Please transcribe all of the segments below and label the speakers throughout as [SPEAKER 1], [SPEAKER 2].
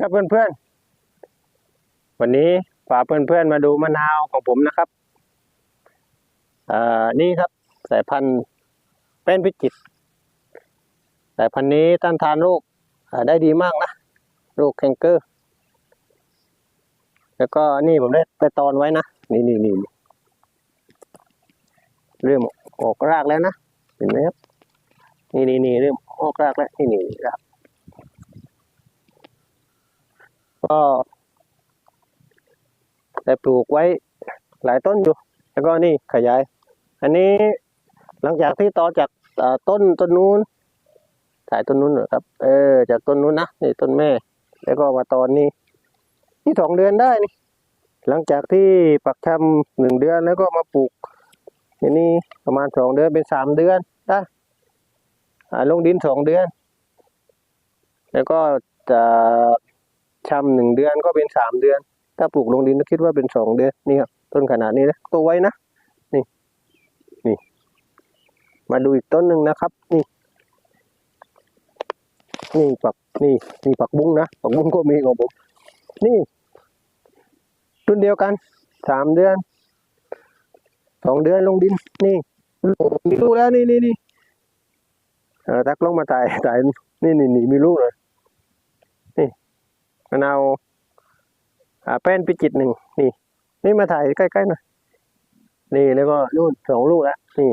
[SPEAKER 1] วัสดีครับเพื่อนๆ วันนี้พาเพื่อนๆมาดูมะนาวของผมนะครับอ่านี่ครับสายพันธุ์เป็นพิจิตรสายพันธุ์นี้ต้านทานโรคได้ดีมากนะโรคแคนเกอร์ แล้วก็นี่ผมได้ไปตอนไว้นะ นี่นี่นี่เริ่มออกรากแล้วนะ เห็นไหมครับ นี่นี่นี่เริ่มออกรากแล้ว นี่นี่นี่ครับก็ ก็ได้ปลูกไว้หลายต้นอยู่ แล้วก็นี่ขยาย อันนี้หลังจากที่ต่อจากต้นต้นนู้นถ่ายต้นนู้นเหรอครับ เออ จากต้นนู้นนะนี่ต้นแม่ แล้วก็มาตอนนี้ นี่สองเดือนได้นี่ หลังจากที่ปักชำหนึ่งเดือนแล้วก็มาปลูกอันนี้ประมาณสองเดือนเป็นสามเดือนได้อ่าลงดินสองเดือน แล้วก็จะ ชำหนึ่งเดือนก็เป็นสามเดือน ถ้าปลูกลงดินก็คิดว่าเป็นสองเดือนนี่ครับต้นขนาดนี้นะตัวไว้นะนี่นี่ มาดูอีกต้นหนึ่งนะครับ นี่ นี่ปักนี่นี่ปักบุ้งนะปักบุ้งก็มีของผมนี่รุ่นเดียวกันสามเดือนสองเดือนลงดิน นี่มีลูกแล้วนี่นี่นี่เออตักลงมาถ่ายถ่ายนี่นี่นี่มีลูกเลย มะนาวอ่าแป้นพิจิตหนึ่งนี่ นี่มาถ่ายใกล้ๆหน่อยนี่แล้วก็นู่นสองลูกแล้วนี่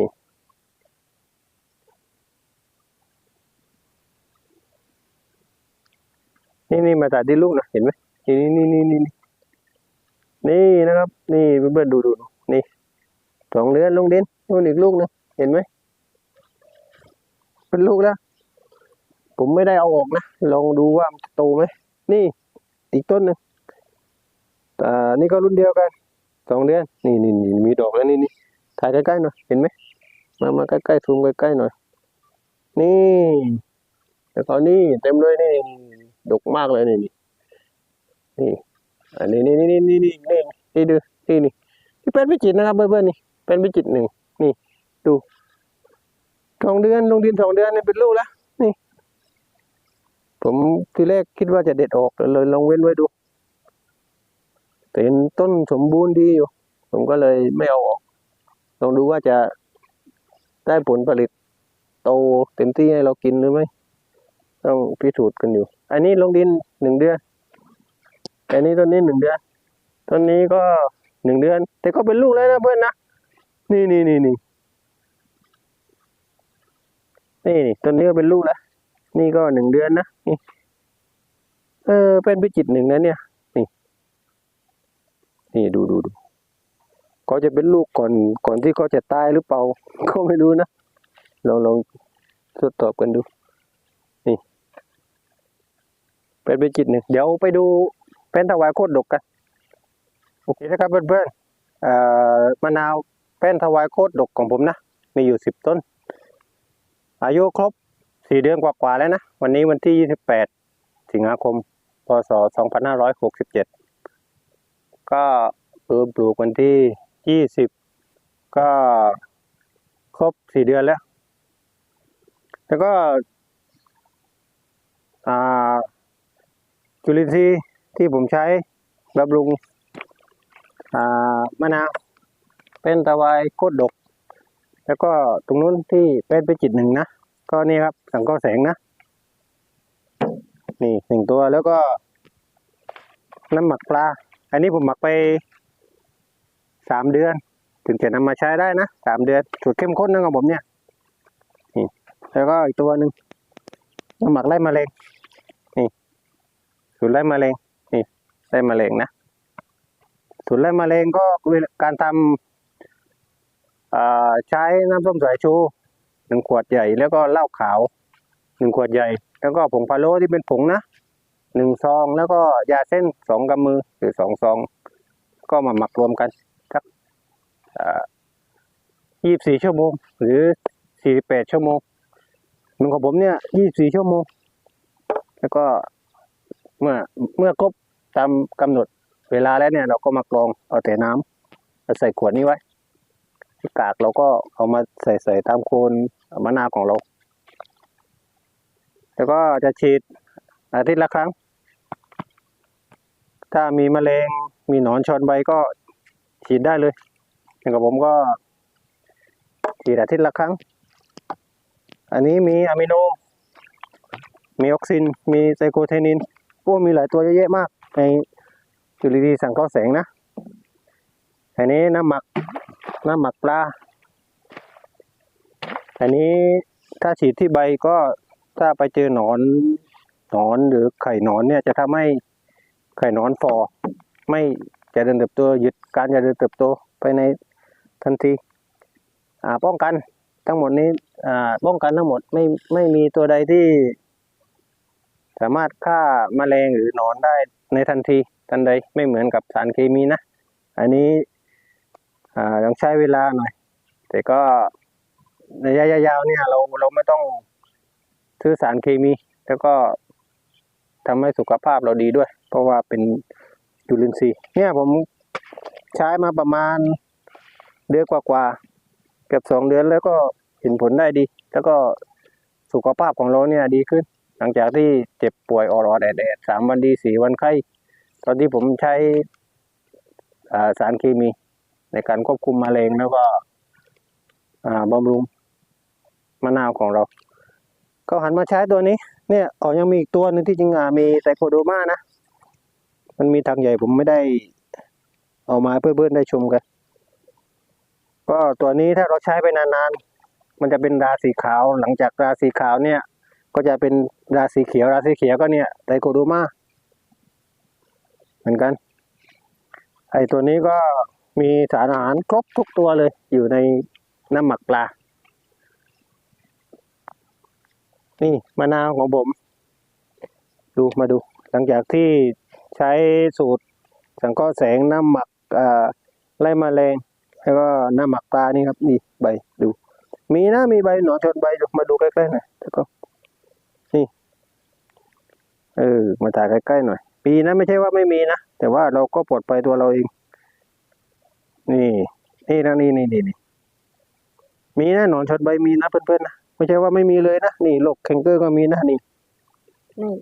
[SPEAKER 1] นี่นี่มาถ่ายที่ลูกนะเห็นไหมนี่นี่นี่นี่นี่นี่นะครับ นี่เพื่อนๆดูดูนี่สองเดือนลงดินนู่นอีกลูกหนึงเห็นไหมเป็นลูกแล้วผมไม่ได้เอาออกนะลองดูว่ามันโตไหมนี่ อีกต้นหนึ่งอ่านี่ก็รุ่นเดียวกันสองเดือนนี่นี่นี่มีดอกแล้วนี่นี่ถ่ายใกล้ๆหน่อยเห็นไหมมามาใกล้ๆซูมใกล้ๆหน่อย นี่แล้วก็นี่เต็มเลยนี่ดกมากเลยนี่นี่นี่อันนี้นี่นี่นี่นี่นี่นี่ดูนี่นี่ที่เป็นพิจิตรนะครับเพื่อนๆนี่เป็นพิจิตรหนึ่งนี่ดูสองเดือนลงดินสองเดือนนี่เป็นลูกแล้ว ผมทีแรกคิดว่าจะเด็ดออกเลยลองเว้นไว้ดูแต่เห็นต้นสมบูรณ์ดีอยู่ ผมก็เลยไม่เอาออก ลองดูว่าจะได้ผลผลิตโตเต็มที่ให้เรากินหรือไม่ ต้องพิสูจน์กันอยู่ อันนี้ลงดินหนึ่งเดือน อันนี้ต้นนี้หนึ่งเดือน ต้นนี้ก็หนึ่งเดือน แต่ก็เป็นลูกแล้วนะเพื่อนนะ นี่นี่นี่นี่นี่นี่ต้นนี้ก็เป็นลูกแล้ว นี่ก็หนึ่งเดือนนะนี่เออ เป็นพิจิตหนึ่งนะเนี่ย นี่ นี่ดูดูดูเขาจะเป็นลูกก่อนก่อนที่เขาจะตายหรือเปล่าก็ไม่รู้นะลองลองทดสอบกันดู นี่เป็นพิจิตหนึ่งเดี๋ยวไปดูเป็นถวายโคตรดกกันโอเคนะครับเพื่อนๆเออมะนาวเป็นถวายโคตรดกของผมนะ มีอยู่สิบต้น อายุครบ สี่เดือนกว่าๆแล้วนะ วันนี้วันที่ 28 สิงหาคม พศ 2567 ก็เริ่มปลูกวันที่ 20 ก็ครบสี่เดือนแล้ว แล้วก็อาจุลินทรีย์ที่ผมใช้บำรุงอามะนาวเป็นตะไวโคตรดก แล้วก็ตรงนู้นที่เป็นไปจิตหนึ่งนะ ก็นี่ครับสังเคราะห์แสงนะ นี่หนึ่งตัวแล้วก็ น้ำหมักปลา อันนี้ผมหมักไปสามเดือน ถึงจะนำมาใช้ได้นะสามเดือนสูตรเข้มข้นนะของผมเนี่ยนี่แล้วก็อีกตัวหนึ่งน้ำหมักไล่แมลงนี่สูตรไล่แมลงนี่ไล่แมลงนะสูตรไล่แมลงก็การทำใช้น้ำส้มสายชู หนึ่งขวดใหญ่แล้วก็เหล้าขาวหนึ่งขวดใหญ่ แล้วก็ผงพะโล้ที่เป็นผงนะหนึ่งซองแล้วก็ยาเส้นสองกำมือหรือสองซอง ก็มาหมักรวมกันสักยี่สิบสี่ชั่วโมง หรือสี่สิบแปดชั่วโมงหนึ่งของผมเนี่ยยี่สิบสี่ชั่วโมง แล้วก็เมื่อเมื่อครบตามกำหนดเวลาแล้วเนี่ย เราก็มากรองเอาแต่น้ำเอาใส่ขวดนี้ไว้ กากเราก็เอามาใส่ใส่ตามโคนมะนาวของเรา แล้วก็จะฉีดอาทิตย์ละครั้ง ถ้ามีแมลงมีหนอนชอนใบก็ฉีดได้เลย อย่างกับผมก็ฉีดอาทิตย์ละครั้ง อันนี้มีอะมิโน มีออกซิน มีไซโคเทนินพวกมีหลายตัวเยอะแยะมาก ในจุลินทรีย์สังเคราะห์แสงนะ อันนี้น้ำหมัก น้ำหมักปลา อันนี้ถ้าฉีดที่ใบก็ถ้าไปเจอหนอนหนอนหรือไข่หนอนเนี่ยจะทำให้ไข่หนอนฟอไม่เจะเดินเติบโตหยุดการเจะเดินเติบโตไปในทันทีอ่าป้องกันทั้งหมดนี้อ่าป้องกันทั้งหมดไม่ไม่มีตัวใดที่ สามารถฆ่าแมลงหรือหนอนได้ในทันทีทันใดไม่เหมือนกับสารเคมีนะ อันนี้ อ่าต้องใช้เวลาหน่อย แต่ก็ระยะยาวเนี่ย เราเราไม่ต้องซื้อสารเคมี แล้วก็ทำให้สุขภาพเราดีด้วย เพราะว่าเป็นจุลินทรีย์เนี่ยผมใช้มาประมาณเดือนกว่าๆเกือบสองเดือนแล้วก็เห็นผลได้ดี แล้วก็สุขภาพของเราเนี่ยดีขึ้น หลังจากที่เจ็บป่วยออดๆแอดๆสามวันดีสี่วันไข้ ตอนที่ผมใช้สารเคมี ในการควบคุมมะเร็งแล้วก็บำรุงมะนาวของเรา ก็หันมาใช้ตัวนี้ เนี่ยอ๋อยังมีอีกตัวหนึงที่จริงอะมีไซโคโดมานะ มันมีทางใหญ่ผมไม่ได้เอามาเพื่อเพื่อนได้ชมกัน ก็ตัวนี้ถ้าเราใช้ไปนานๆ มันจะเป็นราสีขาว หลังจากราสีขาวเนี่ย ก็จะเป็นราสีเขียวราสีเขียวก็เนี่ยไซโคโดมาเหมือนกัน ไอตัวนี้ก็ มีสารอาหารครบทุกตัวเลย อยู่ในน้ำหมักปลา นี่มะนาวของผม ดูมาดู หลังจากที่ใช้สูตรสังเคราะห์แสงน้ำหมักไล่แมลงแล้วก็น้ำหมักปลานี่ครับ นี่ใบดู มีนะมีใบหนอนชนใบมาดูใกล้ๆหน่อยแล้วก็นี่เออมาถ่ายใกล้ๆหน่อย ปีนะไม่ใช่ว่าไม่มีนะ แต่ว่าเราก็ปลดไปตัวเราเอง นี่นี่นะนี่นี่นี่นี่มีนะหนอนชนใบมีนะเพื่อนๆนะไม่ใช่ว่าไม่มีเลยนะนี่โรคแคนเกอร์ก็มีนะนี่
[SPEAKER 2] นี่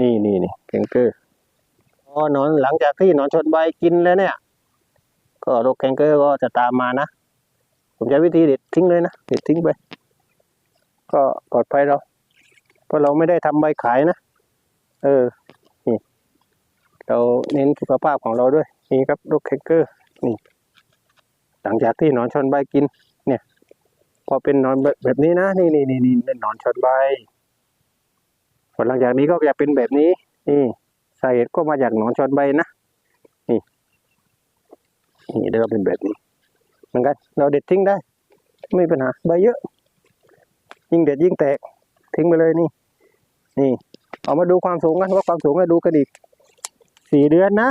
[SPEAKER 1] นี่นี่นี่แคนเกอร์พอหนอนหลังจากที่หนอนชนใบกินแล้วเนี่ย ก็โรคแคนเกอร์ก็จะตามมานะ ผมใช้วิธีเด็ดทิ้งเลยนะเด็ดทิ้งไป ก็ปลอดภัยเรา เพราะเราไม่ได้ทำใบขายนะ เออนี่เราเน้นสุขภาพของเราด้วย นี่ครับโรคแคนเกอร์นี่ หลังจากที่หนอนชนใบกิน เนี่ย พอเป็นนอนแบบแบบนี้นะ นี่นี่นี่นี่เป็นหนอนชนใบผลหลังจากนี้ก็จะเป็นแบบนี้ นี่สาเหตุก็มาจากหนอนชนใบนะ นี่นี่เดี๋ยวเป็นแบบนี้เหมือนกัน เราเด็ดทิ้งได้ ไม่มีปัญหาใบเยอะ ยิ่งเด็ดยิ่งแตก ทิ้งไปเลยนี่ นี่ เอามาดูความสูงกันว่าความสูงให้ดูกันอีกสี่เดือนนะ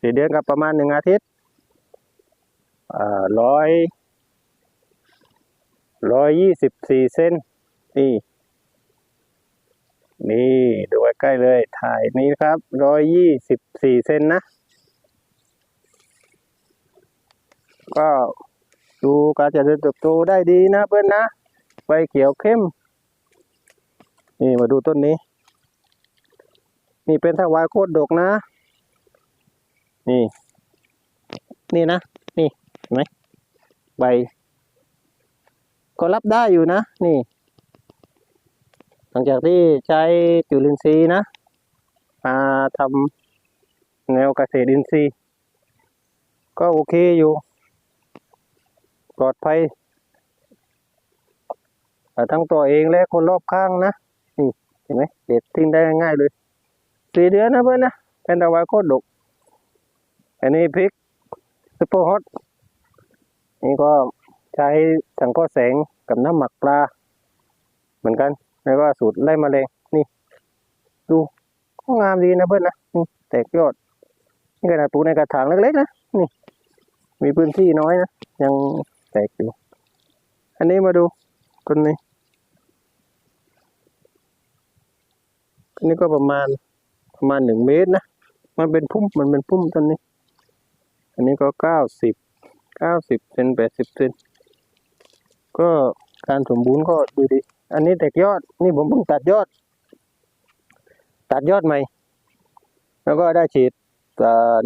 [SPEAKER 1] สี่เดือนกับประมาณหนึ่งอาทิตย์ ร้อยร้อยยี่สิบสี่เซนนี่นี่ดูใกล้เลยถ่ายนี้ครับร้อยยี่สิบสี่เซนนะ ก็ดูการเจริญเติบโตได้ดีนะเพื่อนนะใบเขียวเข้ม นี่มาดูต้นนี้ นี่เป็นทวายโคตรดกนะ นี่ นี่นะ ไหมใบ ก็รับได้อยู่นะ นี่ หลังจากที่ใช้จุลินทรีย์นะมาทำแนวเกษตรอินทรีย์ ก็โอเคอยู่ ปลอดภัยแต่ทั้งตัวเองและคนรอบข้างนะนี่เห็นไหมเด็ดทิ้งได้ง่ายเลยสี่เดือนนะเพื่อนนะเป็นตะวันโคตรดกอันนี้พริกซุปเปอร์ฮอต นี่ก็ใช้สังเคราะห์แสงกับน้ำหมักปลา เหมือนกัน แล้วก็สูตรไล่แมลงนี่ ดูก็งามดีนะเพื่อนนะนี่แตกยอด นี่ขนาดปลูกในกระถางเล็กๆนะนี่ มีพื้นที่น้อยนะยังแตกอยู่ อันนี้มาดูต้นนี้ต้นนี้ก็ประมาณประมาณหนึ่งเมตรนะ มันเป็นพุ่มมันเป็นพุ่มต้นนี้ อันนี้ก็เก้าสิบ เก้าสิบเซนแปดสิบเซนก็การสมบูรณ์ก็ดูดี อันนี้แตกยอด นี่ผมเพิ่งตัดยอด ตัดยอดใหม่ แล้วก็ได้ฉีด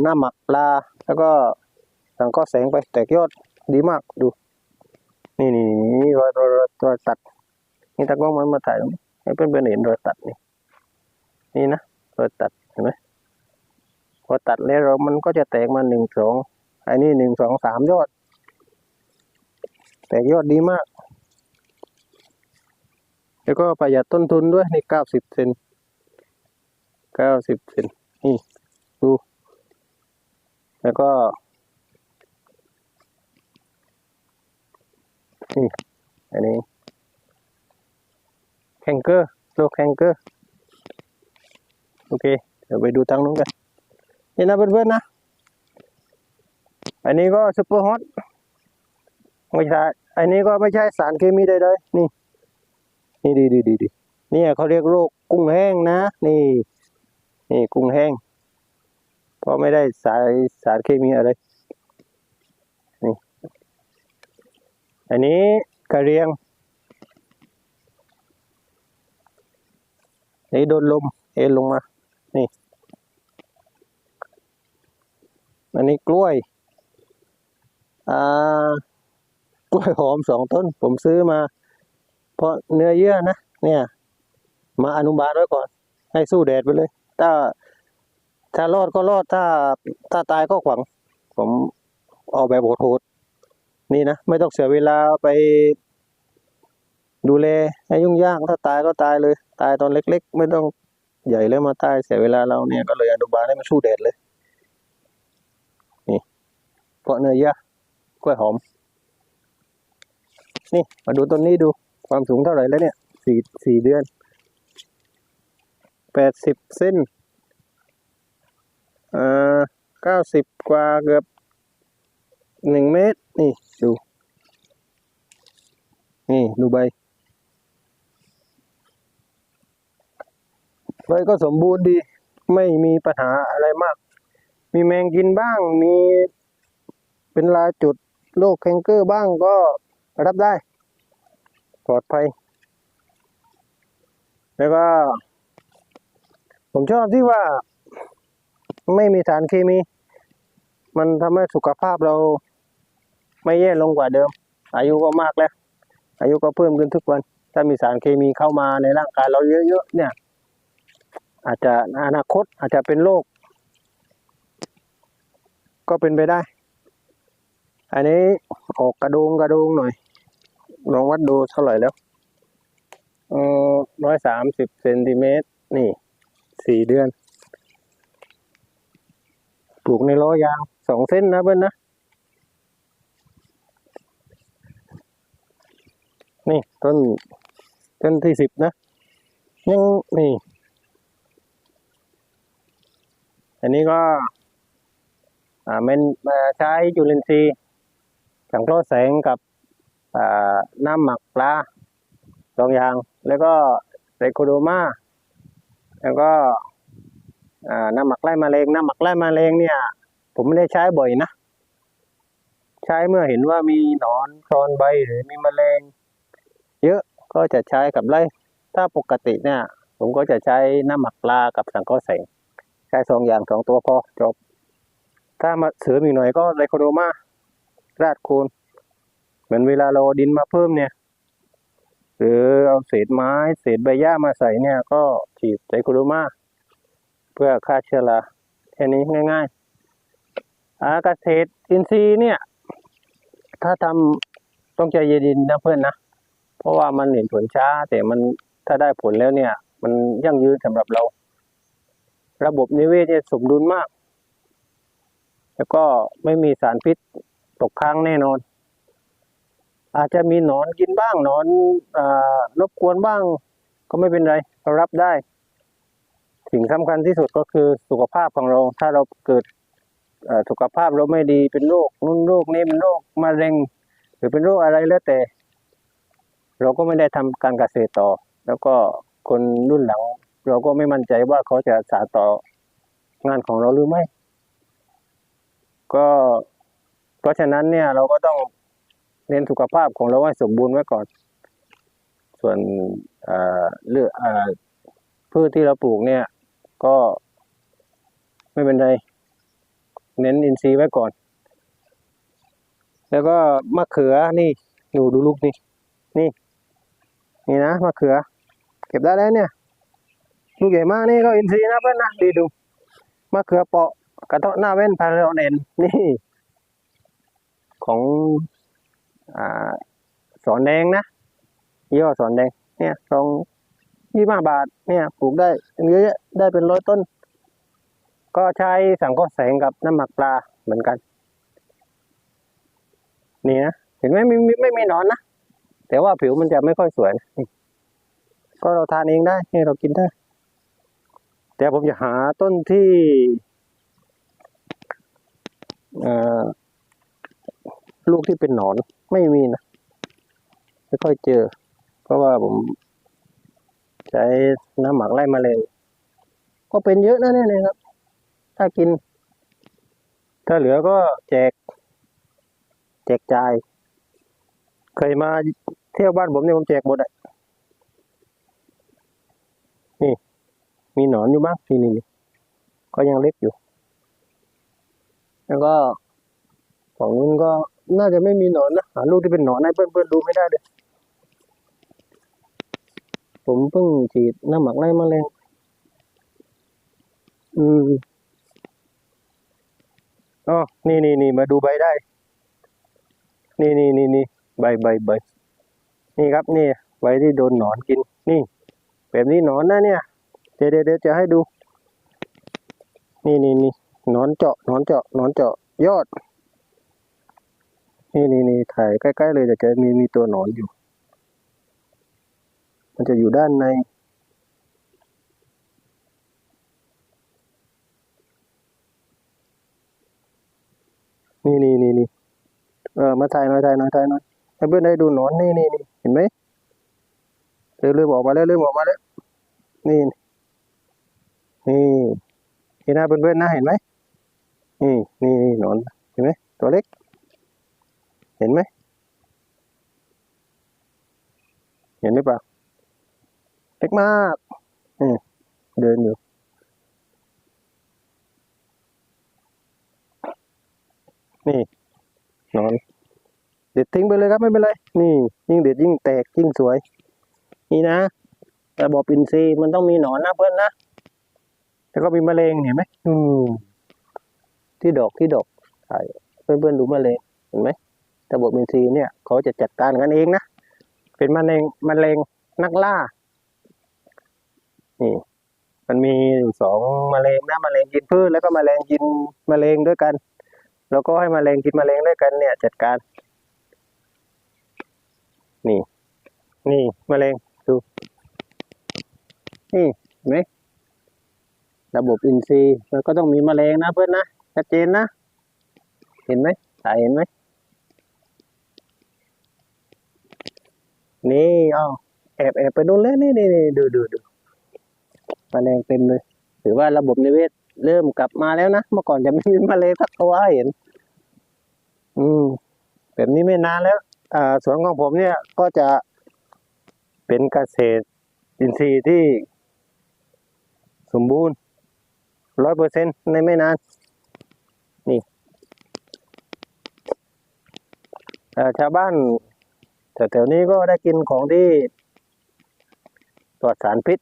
[SPEAKER 1] หน้าหมักปลา แล้วก็สังเคราะห์แสงไปแตกยอดดีมากดู นี่นี่นี่รอยรอยรอยตัด นี่ตากล้องมันมาถ่ายตรงนี้ให้เพื่อนเห็นรอยตัดนี่ นี่นะรอยตัดเห็นไหมพอตัดแล้วเรามันก็จะแตกมาหนึ่งสอง อันนี้หนึ่งสองสามยอด แตกยอดดีมาก แล้วก็ประหยัดต้นทุนด้วยนี่เก้าสิบเซนเก้าสิบเซนนี่ดู แล้วก็นี่อันนี้แคนเกอร์โรคแคนเกอร์โอเค เดี๋ยวไปดูทางนู้นกันนี่นะเพื่อนๆนะ อันนี้ก็ซุปเปอร์ฮอตไม่ใช่อันนี้ก็ไม่ใช่สารเคมีใดๆนี่ นี่ดีดีดีดีนี่เขาเรียกโรคกุ้งแห้งนะ นี่ นี่กุ้งแห้ง เพราะไม่ได้สารสารเคมีอะไร นี่ อันนี้กระเรียงนี่โดนลม เอ็นลงมา นี่ อันนี้กล้วย อ่ากล้วยหอมสองต้น ผมซื้อมา เพราะเนื้อเยื่อนะเนี่ย มาอนุบาลไว้ก่อน ให้สู้แดดไปเลย ถ้า ถ้ารอดก็รอดถ้า ถ้าตายก็ขวัง ผมเอาแบบโหดๆนี่นะไม่ต้องเสียเวลาไปดูแลให้ยุ่งยากถ้าตายก็ตายเลย ตายตอนเล็ก ๆ ไม่ต้องใหญ่เลยมาตายเสียเวลาเราเนี่ยก็เลยอนุบาลให้มันสู้แดดเลยนี่เพราะเนื้อเยื่อ กล้วยหอม นี่มาดูต้นนี้ดูความสูงเท่าไหร่แล้วเนี่ยสี่สี่เดือนแปดสิบเส้นอ่าเก้าสิบกว่าเกือบหนึ่งเมตร นี่ดู นี่ ดูใบใบก็สมบูรณ์ดี ไม่มีปัญหาอะไรมาก มีแมงกินบ้าง มีเป็นลายจุด โรคแคนเกอร์บ้างก็รับได้ ปลอดภัย แล้วก็ ผมชอบที่ว่าไม่มีสารเคมี มันทำให้สุขภาพเรา ไม่แย่ลงกว่าเดิม อายุก็มากแล้ว อายุก็เพิ่มขึ้นทุกวัน ถ้ามีสารเคมีเข้ามาในร่างกายเราเยอะๆเนี่ย อาจจะอนาคตอาจจะเป็นโรคก็เป็นไปได้ อันนี้ออกกระโดงกระโดงหน่อย ลองวัดดูเท่าไหร่แล้วเออร้อยสามสิบเซนติเมตร นี่ สี่เดือน ปลูกในล้อยางสองเส้นนะเบิ้ลนะ นี่ต้นต้นที่สิบนะ ยังนี่ อันนี้ก็ อ่าเป็นมาใช้จุลินทรีย์ สังเคราะห์แสงกับน้ำหมักปลาสองอย่าง แล้วก็ไตรโคโดมาแล้วก็น้ำหมักไล่แมลงน้ำหมักไล่แมลงเนี่ย ผมไม่ได้ใช้บ่อยนะ ใช้เมื่อเห็นว่ามีหนอนคลอนใบหรือมีมแมลง เยอะก็จะใช้กับไล่ถ้าปกติเนี่ย ผมก็จะใช้น้ำหมักปลากับสังเคราะห์แสงใช้สองอย่างสองตัวพอจบ ถ้ามาเสริมอีกหน่อยก็ไลโคโดมา ราดโคนเหมือนเวลาเราดินมาเพิ่มเนี่ย หรือเอาเศษไม้เศษใบหญ้ามาใส่เนี่ย ก็ฉีดไลโคโดมาเพื่อฆ่าเชื้อราแค่นี้ง่ายๆอาเกษตรอินทรีย์เนี่ย ถ้าทำต้องใจเย็นๆนะเพื่อนนะ เพราะว่ามันเห็นผลช้า แต่มันถ้าได้ผลแล้วเนี่ย มันยั่งยืนสำหรับเรา ระบบนิเวศเนี่ยสมดุลมาก แล้วก็ไม่มีสารพิษ ตกค้างแน่นอน อาจจะมีหนอนกินบ้างหนอนอรบกวนบ้าง ก็ไม่เป็นไรเรารับได้สิ่งสำคัญที่สุดก็คือสุขภาพของเรา ถ้าเราเกิดสุขภาพเราไม่ดีเป็นโรคนู่นโรคนี้เป็นโรคมะเร็ง หรือเป็นโรคอะไรแล้วแต่ เราก็ไม่ได้ทำการเกษตรต่อ แล้วก็คนรุ่นหลัง เราก็ไม่มั่นใจว่าเขาจะสานต่องานของเราหรือไม่ ก็ เพราะฉะนั้นเนี่ยเราก็ต้องเน้นสุขภาพของเราให้สมบูรณ์ไว้ก่อน ส่วนเอ่อเลือกเอ่อพืชที่เราปลูกเนี่ย ก็ไม่เป็นไร เน้นอินทรีย์ไว้ก่อน แล้วก็มะเขือนี่ดูดูลูกนี่ นี่ นี่นะมะเขือ เก็บได้แล้วเนี่ย ลูกใหญ่มากนี่ก็อินทรีย์นะเพื่อนนะดีดูมะเขือเปาะกระเทาะหน้าเว้นพาราเดนนี่ ของอสอนแดงนะยี่ห้อสอนแดงเนี่ยสองยี่ห้าบาทเนี่ยปลูกได้เยอะได้เป็นร้อยต้น ก็ใช้สังเคราะห์แสงกับน้ำหมักปลาเหมือนกัน นี่นะเห็นไหมไม่ไม่ไม่มีนอนนะแต่ว่าผิวมันจะไม่ค่อยสวยนะก็เราทานเองได้นี่เรากินได้ แต่ผมจะหาต้นที่ เอ่อ ลูกที่เป็นหนอนไม่มีนะไม่ค่อยเจอ เพราะว่าผมใช้น้ำหมักไล่แมลงก็เป็นเยอะนะเนี่ยนะครับ ถ้ากิน ถ้าเหลือก็แจก แจกจ่ายเคยมาเที่ยวบ้านผมเนี่ยผมแจกหมดอะนี่ มีหนอนอยู่บ้างนี่นี่ก็ยังเล็กอยู่ แล้วก็ฝั่งนู้นก็ น่าจะไม่มีหนอนนะหาลูกที่เป็นหนอนให้เพื่อนๆดูไม่ได้เลยผมเพิ่งฉีดน้ำหมักไล่แมลงอืมอ๋อนี่นี่นี่มาดูใบได้ นี่นี่นี่นี่ใบใบใบนี่ครับนี่ใบที่โดนหนอนกิน นี่ แบบนี้หนอนนะเนี่ย เดี๋ยวเดี๋ยวเดี๋ยวจะให้ดู นี่นี่นี่หนอนเจาะหนอนเจาะหนอนเจาะยอด นี่นี่นี่ถ่ายใกล้ๆเลยแต่จะมีมีตัวหนอนอยู่ มันจะอยู่ด้านใน นี่นี่นี่นี่เออมาถ่ายหน่อยถ่ายหน่อยถ่ายหน่อยให้เพื่อนได้ดูหนอนนี่นี่นี่เห็นไหมเริ่มเริ่มอกมาแล้วเริ่มออกมาแล้วนี่นี่เห็นหน้าเพื่อนๆนะเห็นไหมนี่นี่หนอนเห็นไหมตัวเล็ก เห็นไหม เห็นหรือเปล่าเล็กมากอืมเดินอยู่นี่ นอน เด็ดทิ้งไปเลยครับไม่เป็นไร นี่ ยิ่งเด็ดยิ่งแตกยิ่งสวย นี่นะระบบอินทรีย์มันต้องมีหนอนนะเพื่อนนะ แล้วก็มีแมลงเห็นไหมอืมที่ดอกที่ดอกถ่ายเพื่อนดูแมลงเห็นไหม ระบบอินทรีย์เนี่ยเขาจะจัดการกันเองนะเป็นแมลงแมลงนักล่านี่มันมีอยู่สองแมลงนะแมลงกินพืชแล้วก็แมลงกินแมลงด้วยกัน แล้วก็ให้แมลงกินแมลงด้วยกันเนี่ย จัดการ นี่ นี่แมลงดูนี่เห็นไหมระบบอินทรีย์มันก็ต้องมีแมลงนะเพื่อนนะชัดเจนนะ เห็นไหมถ่ายเห็นไหม นี่เอาวแอบแอบไปดูแล้วนี่นี่นี่ดูดูดูมแมลงเต็มเลยถือว่าระบบนิเวศเริ่มกลับมาแล้วนะเมื่อก่อนจะไม่มีมแมลงสักตัวเห็น อืมแบบนี้ไม่นานแล้วอ่าสวนของผมเนี่ยก็จะเป็นเกษตรอินทรีย์ที่สมบูรณ์ร้อยเปอร์เซ็นในไม่นาน นี่ชาวบ้าน แถวๆนี้ก็ได้กินของที่ปลอดสารพิษ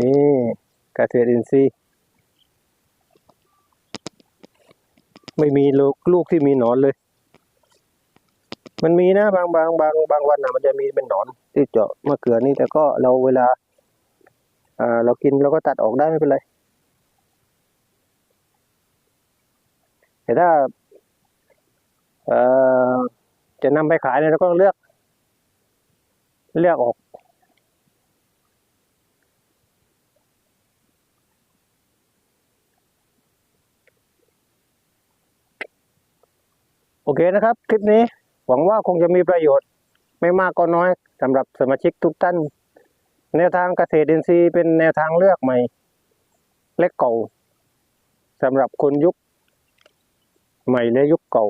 [SPEAKER 1] นี่เกษตรอินทรีย์ไม่มีลูกลูกที่มีหนอนเลย มันมีนะบางบางบางบางวันนะมันจะมีเป็นหนอนที่เจาะมะเขือนี่แต่ก็เราเวลาอ่าเรากินเราก็ตัดออกได้ไม่เป็นไร แต่ถ้า จะนำไปขายเนี่ยเราก็เลือก เลือกออก โอเคนะครับ คลิปนี้หวังว่าคงจะมีประโยชน์ไม่มากก็น้อยสำหรับสมาชิกทุกท่าน แนวทางเกษตรอินทรีย์เป็นแนวทางเลือกใหม่ และเก่าสำหรับคนยุคใหม่และยุคเก่า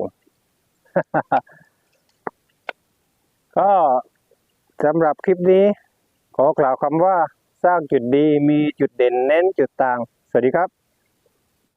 [SPEAKER 1] ก็สำหรับคลิปนี้ ขอกล่าวคำว่าสร้างจุดดีมีจุดเด่นเน้นจุดต่าง สวัสดีครับ